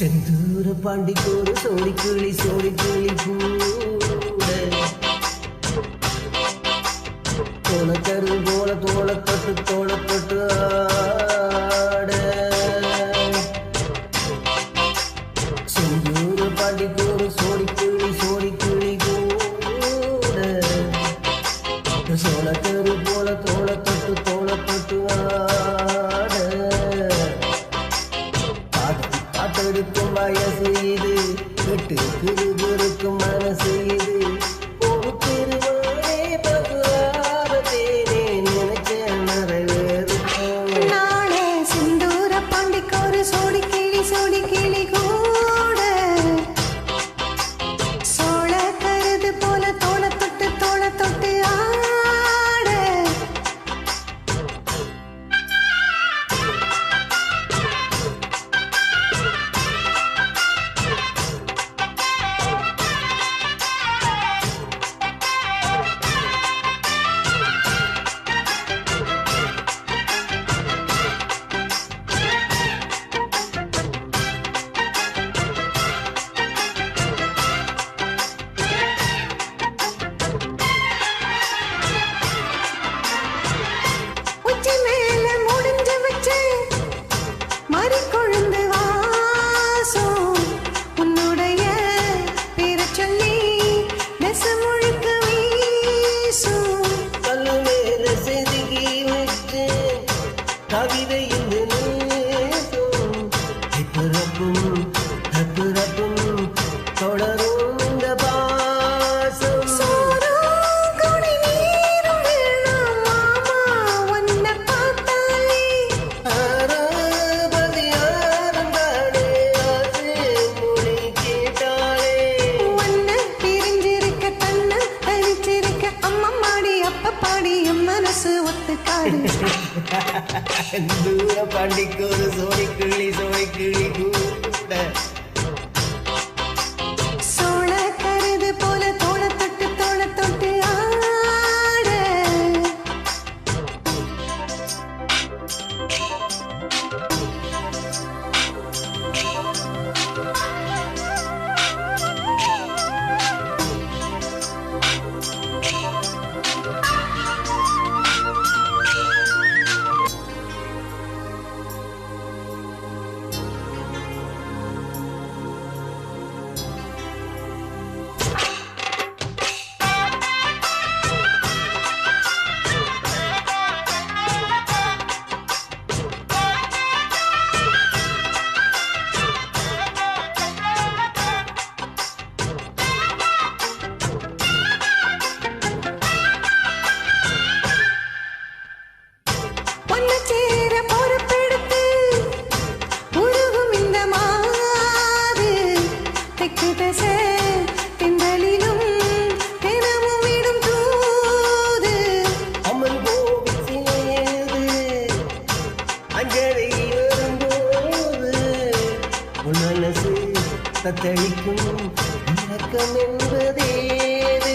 செந்தூர பாண்டிக்கோடு சோடி கிளி சோடி கிளி கூட. தோல கரு தோல தோளப்பட்டு தோளப்பட்டு ஆட. செந்தூர பாண்டிக்கோடு சோடி கிளி சோடி கிளி கூட. சோள கரு போல தோளப்பட்டு இருக்கும் வயசு இது. விட்டு குறுகுறுக்கும் மனசு இது. பாடி என் மனசு ஒத்துக்காடு தூர பாண்டிக்கு ஒரு சோடி கிள்ளி சோடி கிள்ளி கூட தத்தளிக்கும் உறக்கம் என்பதேது